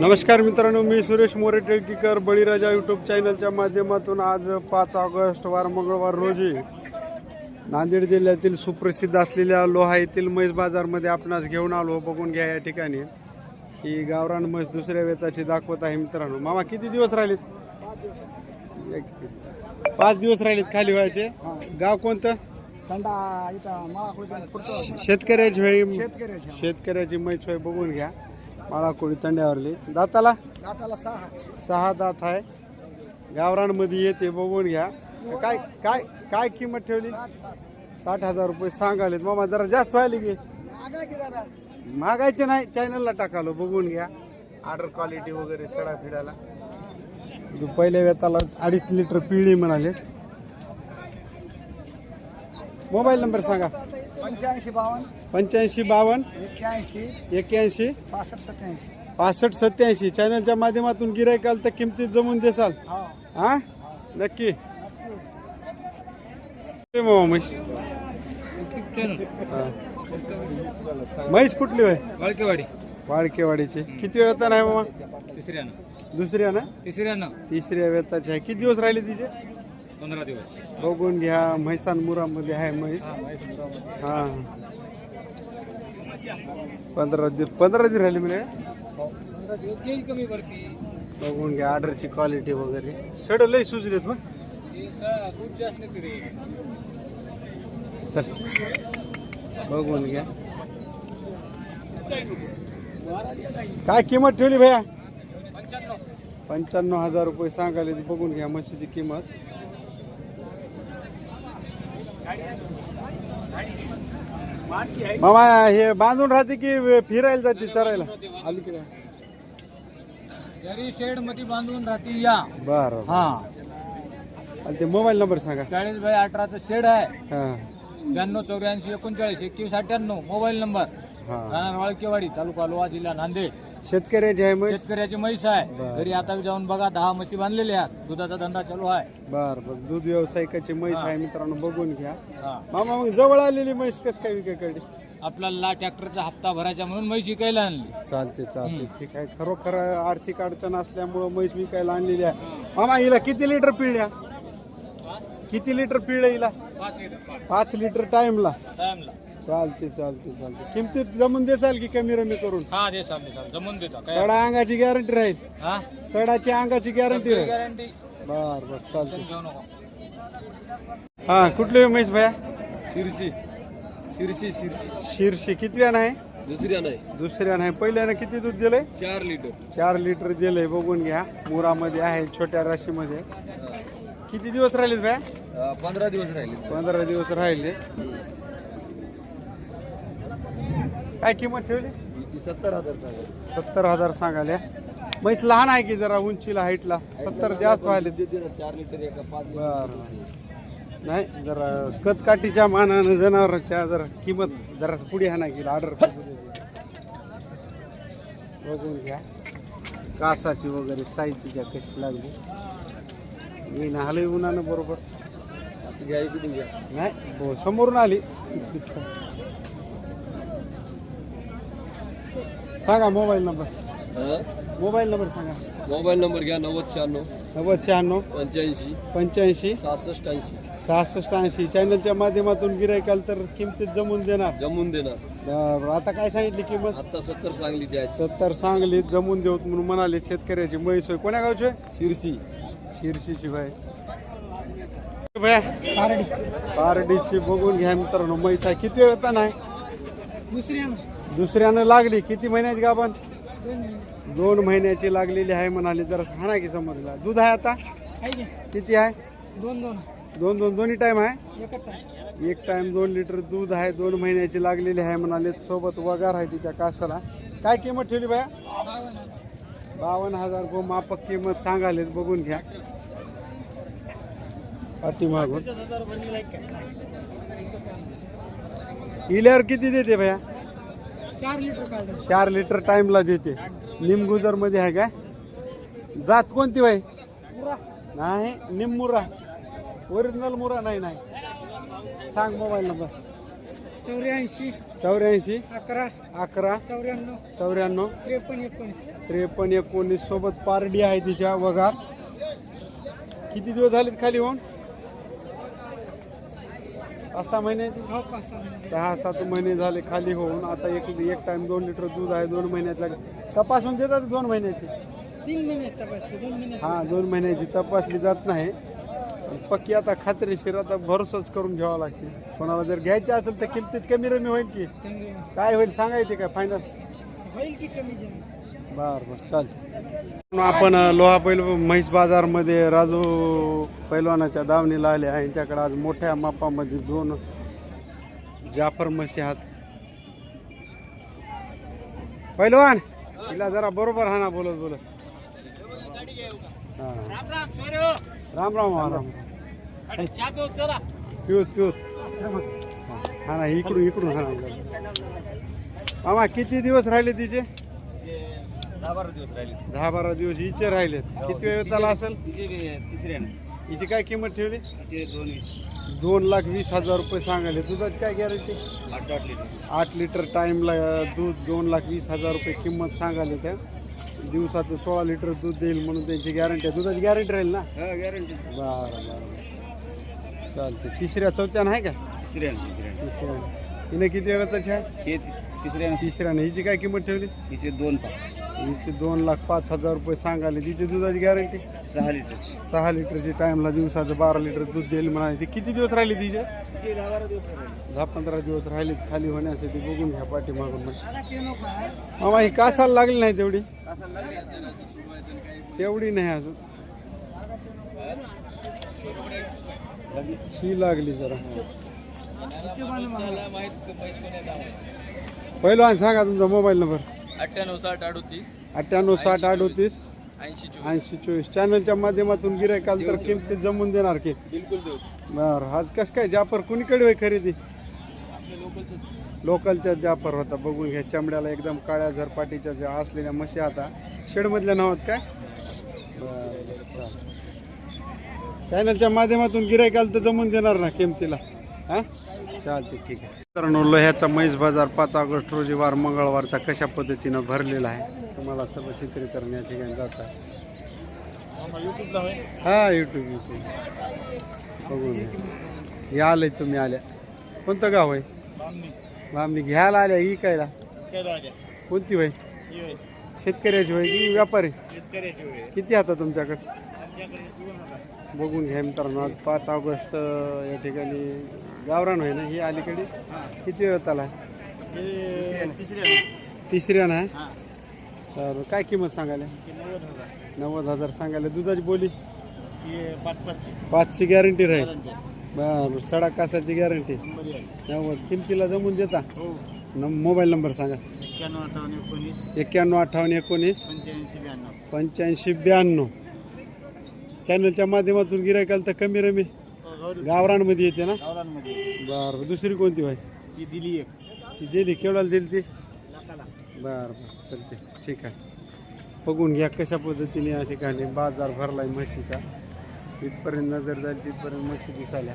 नमस्कार मित्रांनो मी सुरेश मोरे टिळकीकर बळीराजा यूट्यूब चॅनलच्या माध्यमातून आज पाच ऑगस्ट वार मंगळवार रोजी नांदेड जिल्ह्यातील सुप्रसिद्ध असलेल्या लोहा येथील म्हैस बाजारमध्ये आपणास घेऊन आलो. बघून घ्या या ठिकाणी. ही गावरान म्हैस दुसऱ्या वेताची दाखवत आहे मित्रांनो. मामा किती दिवस राहिलेत? एक- पाच दिवस राहिलेत खाली व्हायचे. गाव कोणतं? थंडा इथं शेतकऱ्याची. शेतकऱ्याची म्हैस होय. बघून घ्या. माळाकोळी तंड्यावरली. दाताला? दाताला सहा. सहा दात आहे. गावरांमध्ये येते बघून घ्या. काय काय काय किंमत ठेवली? साठ हजार रुपये सांगालेत मामा जरा जास्त व्हायला की मागायचे नाही चॅनलला टाकालो बघून घ्या. ऑर्डर क्वालिटी वगैरे सडा फिडायला. पहिल्या वेताला अडीच लिटर पिळी म्हणाले. मोबाईल नंबर सांगा. पंच्याऐंशी बावन्न. पंच्याऐंशी बावन्न? एक्क्याऐंशी. एक्क्याऐंशी? पासष्ट सत्याऐंशी. पासष्ट सत्याऐंशी. चॅनलच्या माध्यमातून गिरायकाल तर किमतीत जमून देसाल? हो. हा? नक्की. ते मामा म्हैस. हा. म्हैस कुठली होय? वाळकेवाडी. वाडकेवाडीची किती वेतन आहे मामा? तिसऱ्यानं. दुसऱ्या ना तिसऱ्यानं. तिसऱ्या वेताची आहे. किती दिवस राहिले तिचे? पंधरा दिवस. बघून घ्या. म्हैसान मुरामध्ये आहे म्हैस. हा. पंधरा दिवस पंधरा दिवस राहिले म्हणजे पंधरा दिवस येईल कमी वरती. बघून घ्या ऑर्डरची क्वालिटी वगैरे. सड लय सुचलेत मग जास्त चल बघून घ्या. काय किंमत ठेवली भैया? पंच्याण्णव हजार रुपये सांगायला ती बघून घ्या म्हशीची किंमत. मामा हे बांधून राहते की फिरायला जाते चरायला? अलीकडे घरी शेडमध्ये बांधून राहते या. बर हा. ते मोबाईल नंबर सांगा. चाळीस बाय अठराचं शेड आहे. हा. ब्याण्णव चौऱ्याऐंशी एकोणचाळीस एकवीस अठ्ठ्याण्णव मोबाईल नंबर. हा. राहणार वाळकेवाडी तालुका लोहा जिल्हा नांदेड. शेतकऱ्याची आहे म्हैस. शेतकऱ्याची म्हैस आहे. बरं. घरी आता जाऊन बघा दहा म्हशी बांधलेल्या आहेत. दुधाचा धंदा चालू आहे. बर बर. दूध व्यावसायिकाची म्हैस आहे मित्रांनो बघून घ्या. हा. मामा मग जवळ आलेली म्हैस कस काय विकायकडे? आपल्याला ट्रॅक्टरचा हप्ता भरायचा म्हणून म्हैस विकायला आणली. चालते चालते ठीक आहे. खरोखर आर्थिक अडचण असल्यामुळं म्हैस विकायला आणलेली आहे. मामा हिला किती लिटर पिळ्या किती लिटर पिळ्या हिला? पाच लिटर पाच लिटर टाइमला टाइमला चालते चालते चालते. किमतीत जमून देसाल की कमी रमी करून? हा दे साहेब दे साहेब जमून देतो. काय सडा अंगाची गॅरंटी राहील. हा? सडाची अंगाची गॅरंटी राहील. गॅरंटी बर बर चालते घेऊ नको. हा कुठली म्हैस भया? शिरशी. शिरशी शिरशी. शिरशी कितव्या नाही? दुसऱ्या नाही. दुसऱ्या नाही. पहिल्यानं किती दूध दिलंय? चार लिटर. चार लिटर दिलंय. बघून घ्या. मुरामध्ये आहे छोट्या राशीमध्ये. किती दिवस राहिलेत भया? पंधरा दिवस राहिले. पंधरा दिवस राहिले. काय किंमत ठेवली? सत्तर हजार सत्तर हजार सांगाल्या म्हैस लहान आहे की जरा उंचीला हाईटला? सत्तर जास्त व्हायले. चार लिटर एका पाच बर. नाही जरा कतकाठीच्या मानानं जनावरांच्या जरा किंमत जरा पुढे हा नाही ऑर्डर बघून घ्या. कासाची वगैरे साईज तिच्या कशी लागली. येईन आलंय उन्हानं बरोबर. असं घ्या इकडून घ्या? नाही हो समोरून आली. सांगा मोबाईल नंबर. मोबाईल नंबर सांगा. मोबाईल नंबर घ्या नव्वद शहाण्णव. नव्वद शहाण्णव. पंच्याऐंशी. पंच्याऐंशी. सहासष्ट ऐंशी. सहासष्ट ऐंशी. चॅनलच्या माध्यमातून गिरायकाल तर किमतीत जमून देणार. जमून देणार. बरं, आता काय सांगितली किंमत? आता सत्तर सांगली द्यायची. सत्तर सांगलीत जमून देऊत म्हणून म्हणाले शेतकऱ्याची म्हैस होय. कोण्या गावची? शिरशी. शिरशीची भाई भया पारडी. पारडीची बघून घ्या मित्रांनो म्हैस आहे. किती वेळ नाही दुसऱ्यानं. दुसऱ्यानं लागली किती महिन्याची दोन मिनिट दोन महिन्याची लागलेली आहे म्हणाली जरा हा की समोरला दूध आहे आता? की? किती आहे? दोन दोन. दोन दोन दोन्ही टाइम आहे? एक टाइम दोन लिटर दूध आहे दोन महिन्याची लागलेली आहे म्हणाले. सोबत वगार आहे तिच्या कासाला. काय किंमत ठेवली बाया? बावन्न हजार. गो मापक किंमत सांगाले बघून घ्या. पाठी मागून इल्यावर किती देते भया चार लिटर चार लिटर टाइमला देते. निमगुजरमध्ये आहे काय? जात कोणती बाई? नाही निममुरा ओरिजिनल मुरा नाही नाही. सांग मोबाईल नंबर चौऱ्याऐंशी चौऱ्याऐंशी अकरा अकरा चौऱ्याण्णव चौऱ्याण्णव त्रेपन्न एकोणीस. त्रेपन्न एकोणीस सोबत पारडी आहे तिच्या. वगार किती दिवस झालेत खाली होऊन? पाच सहा महिन्याची? हो पाच सहा महिने. सहा सात महिने झाले खाली होऊन. आता एक एक टाइम दोन लिटर दूध आहे दोन महिन्यात तपासून देतात दोन महिन्याची? तीन महिने तपासते दोन महिने हा दोन महिन्याची तपासली जात नाही. पक्की आता खात्रीशीर आता भरोसाच करून घ्यावा लागते कोणाला जर घ्यायची असेल तर किमतीत कमी रमी होईल की? काय होईल सांगायचे काय फायनल होईल की कमी जमी? बर बर चालते आपण लोहा पैल म्हैस बाजारमध्ये राजू पैलवानाच्या दावणीला आले आहे. यांच्याकडे आज मोठ्या मापामध्ये दोन जाफर म्हशी आहात. पैलवान तिला जरा बरोबर हा ना बोलत बोलत. हा. राम राम हा राम. पिऊत पिऊत हा ना इकडून इकडून हा ना मामा किती दिवस राहिले तिचे? दहा बारा दिवस राहिले. दहा बारा दिवस हिचे राहिलेत. किती वेळ त्याला असेल? तिसऱ्याने हिची काय किंमत ठेवली? दोन वीस. दोन लाख वीस हजार रुपये सांगायले. दुधाची काय गॅरंटी आठ आठ लिटर. आठ लिटर टाईमला दूध दोन लाख वीस हजार रुपये किंमत सांगायले त्या. दिवसाचं सोळा लिटर दूध देईल म्हणून त्यांची गॅरंटी आहे. दुधाची गॅरंटी राहील ना? हा गॅरंटी बरं बरं चालते तिसऱ्या चौथ्यानं आहे का? तिसऱ्याने तिसऱ्याने तिसऱ्या हिने किती वेळ त्याची आहे हे तिसऱ्याने तिसऱ्याने हिची काय किंमत ठेवली? तिचे दोन पाच. हिची दोन लाख पाच हजार रुपये सांगायले. तिची दुधाची गॅरंटी सहा लिटरची. सहा लिटरची टाइमला दिवसाचं बारा लिटर दूध देईल म्हणाले. ती किती दिवस राहिली तिचे? तिचे दहा दिवस राहिले. पंधरा दिवस राहिलीत खाली होण्यासाठी. बघून घ्या पाठी मागून मग मामा ही कासाला लागली नाही तेवढी? तेवढी नाही अजून. ही लागली जरा. पहिलं सांगा तुमचा मोबाईल नंबर. अठ्ठ्याण्णव साठ अडोतीस. अठ्ठ्याण्णव साठ अडोतीस. ऐंशी ऐंशी चोवीस. चॅनलच्या माध्यमातून गिरायकाल तर किमतीत जमून देणार की. बिलकुल देऊ. बरं आज कसं काय जाफर कुणीकडे होय खरेदी? लोकलच्या जाफर होता. बघून घ्या चमड्याला एकदम काळ्या झरपाटीच्या ज्या असलेल्या म्हशी आता. शेडमधल्या नव्हत काय? बरं बरं चालेल चॅनलच्या माध्यमातून गिरायकाल तर जमून देणार ना किमतीला? हां? चालते ठीक आहे. मित्रांनो लोह्याचा म्हैस बाजार पाच ऑगस्ट रोजी वार मंगळवारचा कशा पद्धतीनं भरलेला आहे? तुम्हाला सर्व चित्रीकरण या ठिकाणी जात. आहे हा युट्यूब युट्यूब बघून घ्या. हे आलंय तुम्ही आल्या. कोणतं गाव आहे? लांबणी घ्यायला आल्या ही कायला कोणती होय? शेतकऱ्याची होय की व्यापारी? किती आता तुमच्याकडे? बघून घ्या मित्रांनो आज पाच ऑगस्ट या ठिकाणी गावरान होय ना ही अलीकडे? किती वेळ आला तिसऱ्या. ना तर काय किंमत सांगायला? नव्वद हजार. सांगायला. दुधाची बोली? पाचची गॅरंटी राहील. बरं सडा कासाची गॅरंटी. नव्वद किमतीला जमून देता? न मोबाईल नंबर सांगा. एक्क्याण्णव अठ्ठावन्न एकोणीस. एक्क्याण्णव अठ्ठावन्न एकोणीस. पंच्याऐंशी ब्याण्णव. पंच्याऐंशी ब्याण्णव. चॅनलच्या माध्यमातून गिरायकाल तर कमी रमी. गावरानमध्ये येते ना? गावरांमध्ये बरं दुसरी कोणती होय ती दिली एक. ती दिली केवढ्याला दिली ती? बरं बरं चालते ठीक आहे. बघून घ्या कशा पद्धतीने या ठिकाणी बाजार भरलाय म्हशीचा. इथपर्यंत नजर जाईल तिथपर्यंत म्हशी दिसाल्या